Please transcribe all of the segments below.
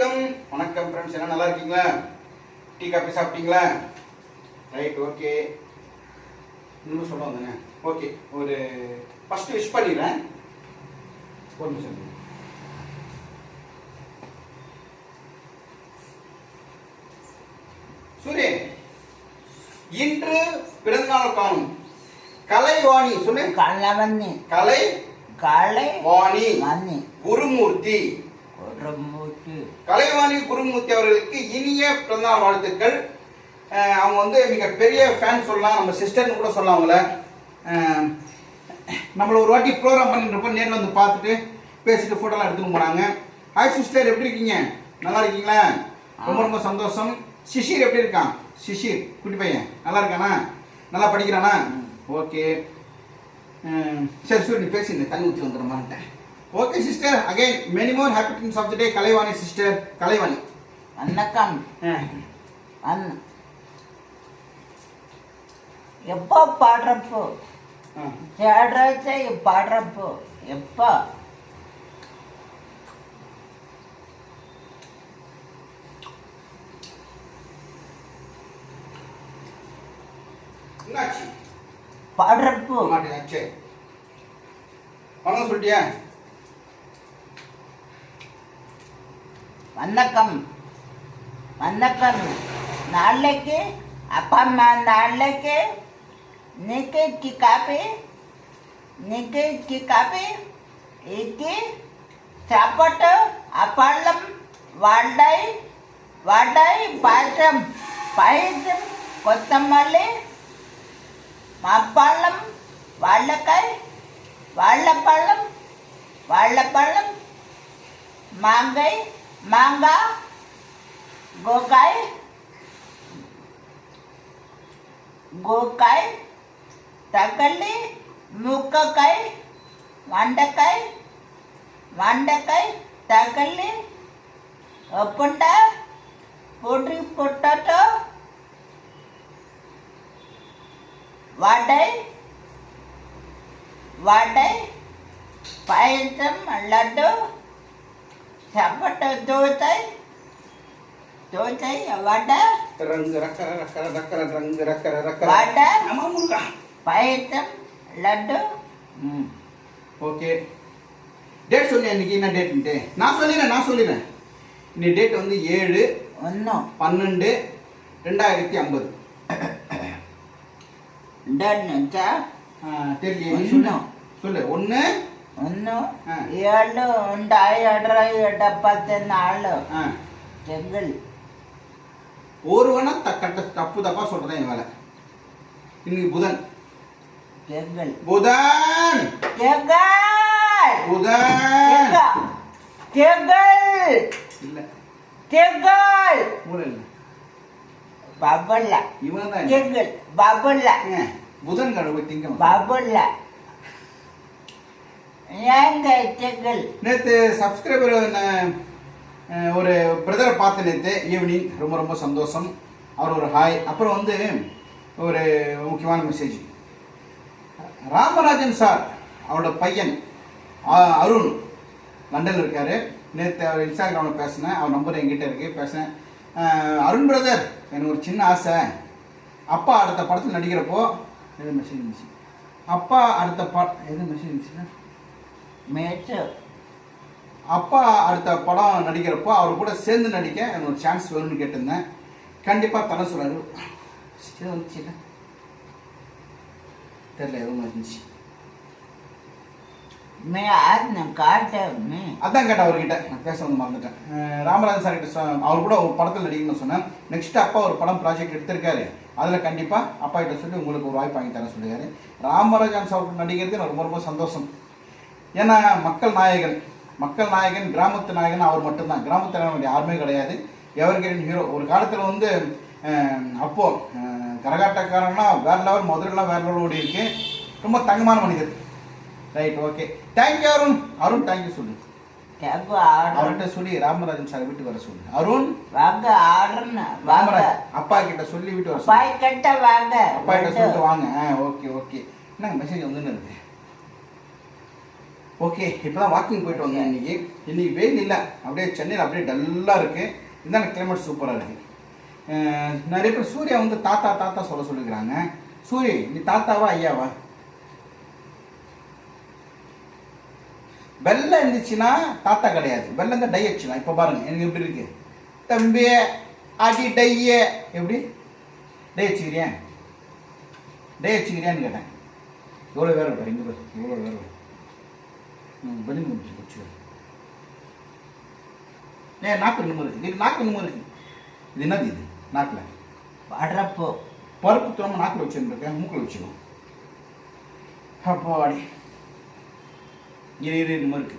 வணக்கம். வணக்கம் ஃப்ரெண்ட்ஸ் எல்லாம் நல்லா இருக்கீங்களா? டீ காஃபி சாப்பிட்டீங்களா? ரைட் ஓகே இன்னும் சொல்ல வந்தேங்க ஓகே ஒரு ஃபஸ்ட்டு விஷ் பண்ணிடுறேன். ஒரு நிமிஷம். சூரியன் இன்று பிறந்தநாள் காணும். கலைவாணி சொல்லு கள்ளவண்ணி கலை காளை வாணி குருமூர்த்தி. கலைவாணி குருமூர்த்தி அவர்களுக்கு இனிய பிறந்தநாள் வாழ்த்துக்கள். அவங்க வந்து மிகப்பெரிய ஃபேன் சொல்லலாம். நம்ம சிஸ்டர்னு கூட சொல்லலாம் அவங்கள. நம்மள ஒரு வாட்டி ப்ரோக்ராம் பண்ணிட்டு நேரில் வந்து பார்த்துட்டு பேசிட்டு ஃபோட்டோலாம் எடுத்துன்னு போனாங்க. ஹாய் சிஸ்டர் எப்படி இருக்கீங்க? நல்லா இருக்கீங்களா? ரொம்ப ரொம்ப சந்தோஷம். சிஷிர் எப்படி இருக்கான்? சிஷிர் குட்டி பையன். நல்லா இருக்கானா? நல்லா படிக்கிறானா? ஓகே. சரி சரி நீ பேசி. தண்ணி ஊற்றி வந்துட மாட்டேன் okay sister again many more happy things of the day Kalaivani sister Kalaivani வணக்கம் அண்ணா எப்போ பாடுறப்போ. தேடுறச்ச பாடுறப்போ எப்போ பாடுறப்போ மாட்டேன் சரி பணம் சொல்லிட்டியா? வணக்கம். வணக்கம். நாளைக்கு அப்பா அம்மா நாளைக்கு நிக்கைக்கு காப்பி நிக்கைக்கு காப்பி இக்கு சாப்பாட்டு அப்பளம் வடை வடை பாத்திரம் பயிரும் கொத்தமல்லி மாப்பழம் வாழைக்காய் வாழைப்பழம் வாழைப்பழம் மாங்காய் పళ్ళం వాళ్ళ పళ్ళం మాంగాయ్ మాంగా గోకాయ్ గోకాయ్ తగలి ముక్కకాయ్ వండకాయ్ వండకాయ్ తగలి ఒప్పుంట పొడి పొట్టతో వాడాయి వాడాయి పాయసం లడ్డు చప్పట దోతాయి దోతాయి వడ ரங்கு ரக்கர ரக்கர ரக்கர ரங்கு ரக்கர ரக்கர வாடா. ஆமா முருகா பாயசம் லட்டு ம். ஓகே டேட் சொல்லி இன்னைக்கு என்ன டேட்ன்ட்டு நான் சொல்லிடுறேன் நான் சொல்லிடுறேன் இன்னைக்கு டேட் வந்து ஏழு ஒன்று பன்னெண்டு ரெண்டாயிரத்தி ஐம்பது டன்னுச்சா தெரியல நீ சொல்லு ஒண்ணு. சொல்லு ஒன்று ಒಂದು ಏಳು ಉಂಡ ಎಡ್ರ ಎಡಪ್ಪತ್ತೆ ನಾಳು செங்கல் ஒருவனா த கட்ட தப்பு தப்பா சொல்றேன் என் வேலை இன்னைக்கு புதன் செங்கல் புதன் செங்கல் புதன் செங்கல் இல்ல செங்கல் மூல இல்ல பபல்ல இவன் தான் செங்கல் பபல்ல புதன் கடவுள் திங்கம் பபல்ல நேற்று சப்ஸ்கிரைபர் ஒரு பிரதரை பார்த்து நேற்று ஈவினிங் ரொம்ப ரொம்ப சந்தோஷம். அவர் ஒரு ஹாய் அப்புறம் வந்து ஒரு முக்கியமான மெசேஜ் ராமராஜன் சார் அவரோட பையன் அருண் லண்டனில் இருக்கார். நேற்று அவர் இன்ஸ்டாகிராமில் பேசினேன். அவர் நம்பர் என்கிட்ட இருக்கு. பேசினேன். அருண் பிரதர் எனக்கு ஒரு சின்ன ஆசை. அப்பா அடுத்த படத்தில் நடிக்கிறப்போ எது மெசேஜ் இருந்துச்சு? அப்பா அடுத்த ப எது மெசேஜ் இருந்துச்சுன்னா மேச்சு அப்பா அடுத்த படம் நடிக்கிறப்போ அவர் கூட சேர்ந்து நடிக்க எனக்கு ஒரு சான்ஸ் வேணும்னு கேட்டிருந்தேன். கண்டிப்பாக தர சொல்றாரு. இது வந்துச்சு தெரியல எதுவும் இருந்துச்சு அதான் கேட்டேன் அவர்கிட்ட. நான் பேச வந்து மறந்துட்டேன். ராமராஜன் சார் கிட்ட அவர் கூட ஒரு படத்தில் நடிக்கணும்னு சொன்னேன். நெக்ஸ்ட் அப்பா ஒரு படம் ப்ராஜெக்ட் எடுத்திருக்காரு. அதில் கண்டிப்பாக அப்பா கிட்ட சொல்லி உங்களுக்கு ஒரு வாய்ப்பு வாங்கி தரேன் சொல்லியாரு ராமராஜன் சார் நடிக்கிறது எனக்கு ரொம்ப ரொம்ப சந்தோஷம். ஏன்னா மக்கள் நாயகன் மக்கள் நாயகன் கிராமத்து நாயகன் அவர் மட்டும்தான். கிராமத்து நாயகன் யாருமே கிடையாது. Evergreen hero. ஒரு காலத்தில் வந்து அப்போ கரகாட்டக்காரன்னா வேற லெவல் மதுரைலாம் வேற லெவல் ஓடி இருக்கு. ரொம்ப தங்கமான மனிதர். Right okay thank you Arun Arun thank you சொல்லு. கேக்கு ஆர்டர் அவர்கிட்ட சொல்லி ராமராஜன் சார் வீட்டுக்கு வர சொல்லு. அருண் வாங்க ஆர்டர்னு வாங்க. அப்பா கிட்ட சொல்லி வீட்டு வர பாய் கட்ட வாங்க. அப்பா கிட்ட சொல்லிட்டு வாங்க. ஓகே ஓகே என்னங்க மெசேஜ் வந்துன்னு இருக்கு? ஓகே இப்போ தான் வாக்கிங் போயிட்டு வந்தேன் இன்னைக்கு. இன்னைக்கு வெயில் இல்லை. அப்படியே சென்னையில் அப்படியே டல்லாக இருக்குது இருந்தாலும் கிளைமேட் சூப்பராக இருக்குது நிறைய பேர் சூர்யா வந்து தாத்தா தாத்தா சொல்ல சொல்லிக்கிறாங்க சூரிய நீ தாத்தாவா ஐயாவா? வெள்ளம் இருந்துச்சுன்னா தாத்தா கிடையாது. வெள்ளம் தான் டை அடிச்சுலாம் இப்போ பாருங்க எனக்கு எப்படி இருக்கு? தம்பி அடி டைய எப்படி? டை வச்சுக்கிறியா டை வச்சுக்கிறியான்னு கேட்டேன். எவ்வளோ வேறு இங்கே பாரு. எவ்வளோ வேறு போச்சு ஏ நாக்கு நிம்மு இருக்கு. இது நாக்கு நிம்மு இருக்கு. இது என்னது இது? நாக்கில். படப்பு பருப்பு துறம நாக்கில் வச்சுருக்கேன் மூக்கில் வச்சுக்கணும் அப்பாடி. இரு இரு இருக்கு.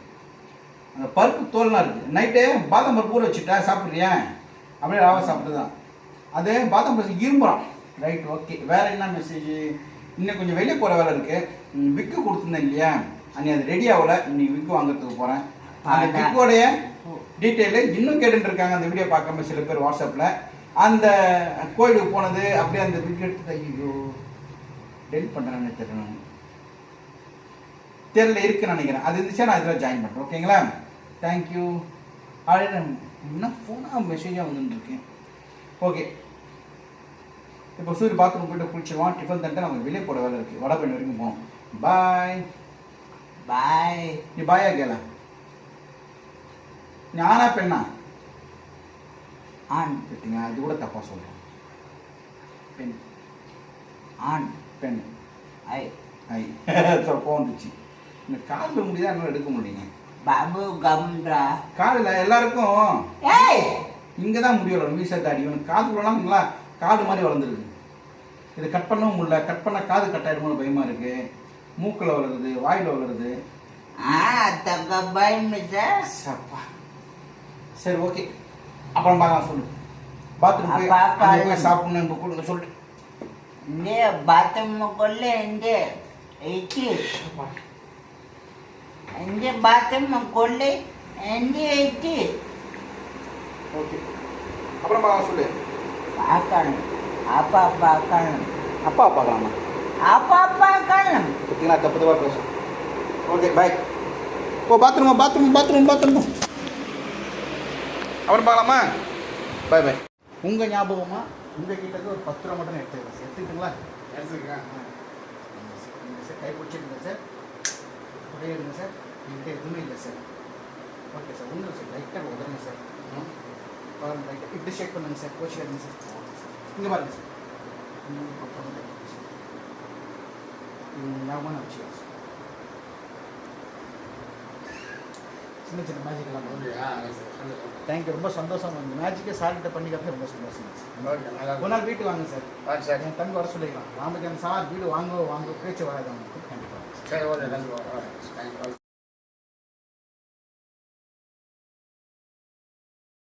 அந்த பருப்பு தோல்லாம் இருக்குது நைட்டு பாதாம் பருப்பு ஊற வச்சுட்டா சாப்பிட்றியா? அப்படியே ராவா சாப்பிட்டு தான் அது பாதாம் பருப்பு இரும்புறான் ரைட் ஓகே வேற என்ன மெசேஜ் இன்னும் கொஞ்சம் வெளியே போகிற வேலை இருக்கு. ம், விக்கு கொடுத்துருந்தேன் இல்லையா? அன்னைக்கு அது ரெடி ஆகல. இன்னைக்கு விக்கு வாங்குறதுக்கு போகிறேன் அந்த. விக்கோடைய டீட்டெயிலு இன்னும் கேட்டுட்டு இருக்காங்க அந்த வீடியோ பார்க்காம சில பேர் வாட்ஸ்அப்பில் அந்த கோயிலுக்கு போனது அப்படியே அந்த விக்கு எடுத்து ஐயோ டெலிட் பண்ணுறேன்னு தெரியல தெரியல இருக்குன்னு நினைக்கிறேன். அது இருந்துச்சா நான் இதில் ஜாயின் பண்ணுறேன் ஓகேங்களா தேங்க்யூ ஆல்ரெடி என்ன ஃபோனாக மெசேஜாக வந்துட்டுருக்கேன் ஓகே இப்போ சூரிய பாத்ரூம் போயிட்டு குளிச்சிருவான் டிஃபன் தந்துட்டு நமக்கு வெளியே போட வேலை இருக்குது வடபழனி வரைக்கும் போகணும். பாய் பாய் நீ பாயா கேள. நீ ஆனா பெண்ணா? ஆண் பார்த்தீங்க அது கூட தப்பாக சொல்கிறேன் பெண். ஆண் பெண். ஐ ஐ தப்பாக வந்துச்சு. இந்த காலில் முடியுதா என்னால் எடுக்க முடியுங்க. பாபு கம்ரா காலில் எல்லாருக்கும் ஏய் இங்கே தான் முடி வளரும் மீசை தாடி. இவனுக்கு காதுக்குள்ளலாம் நல்லா காது மாதிரி வளர்ந்துருக்கு இது கட் பண்ணவும் முடியல. கட் பண்ண காது கட் ஆயிடுமோன்னு பயமாக இருக்குது மூக்கில் வளருது வாயில் வளருது. சப்பா சரி. ஓகே. அப்புறம் பார்க்கலாம் சொல்லு. பாத்ரூம் போய் சாப்பிடணும் இப்போ கொடுங்க சொல்லிட்டு இந்த பாத்ரூம் கொள்ள இந்த ஐச்சி இந்த பாத்ரூம் கொள்ள இந்த ஐச்சி ஓகே. அப்புறம் பார்க்கலாம் சொல்லு. பார்க்கணும். அப்பா பார்க்கணும். அப்பா பார்க்கலாமா? அப்பா பார்க்கணும் பார்த்தீங்களா தப்பு தப்பாக பேசும் ஓகே பாய் ஓ பாத்ரூமா பாத்ரூம் பாத்ரூம் பாத்ரூம் அப்புறம் பார்க்கலாமா பாய் பாய் உங்கள் ஞாபகமா உங்கள் கிட்டக்கு ஒரு பத்து ரூபா மட்டும் எடுத்துக்கலாம் சார் எடுத்துக்கிட்டுங்களா எடுத்துக்கலாம் சார் கை பிடிச்சிருங்க சார் அப்படியே எடுங்க சார் என்கிட்ட எதுவுமே இல்லை சார் ஓகே சார் ஒன்றும் சார் லைட்டாக உதருங்க சார் பாருங்க லைட்டாக இப்படி ஷேக் பண்ணுங்கள் சார் கோச்சிக்காதீங்க சார் இங்கே பாருங்க சார் சார். ஞாபகமாக வச்சுக்கலாம் சார் சின்ன சின்ன மேஜிக் எல்லாம் தேங்க்யூ ரொம்ப சந்தோஷம். இந்த மேஜிக்கே சார்கிட்ட பண்ணிக்கிறது ரொம்ப சந்தோஷம். சார் ஒரு நாள் வீட்டுக்கு வாங்க சார் என் தம்பி வர சொல்லிக்கலாம். ராமச்சந்திரன் சார் வீடு வாங்க வாங்க பேச்சு வராது அவங்களுக்கு கண்டிப்பாக சரி ஓகே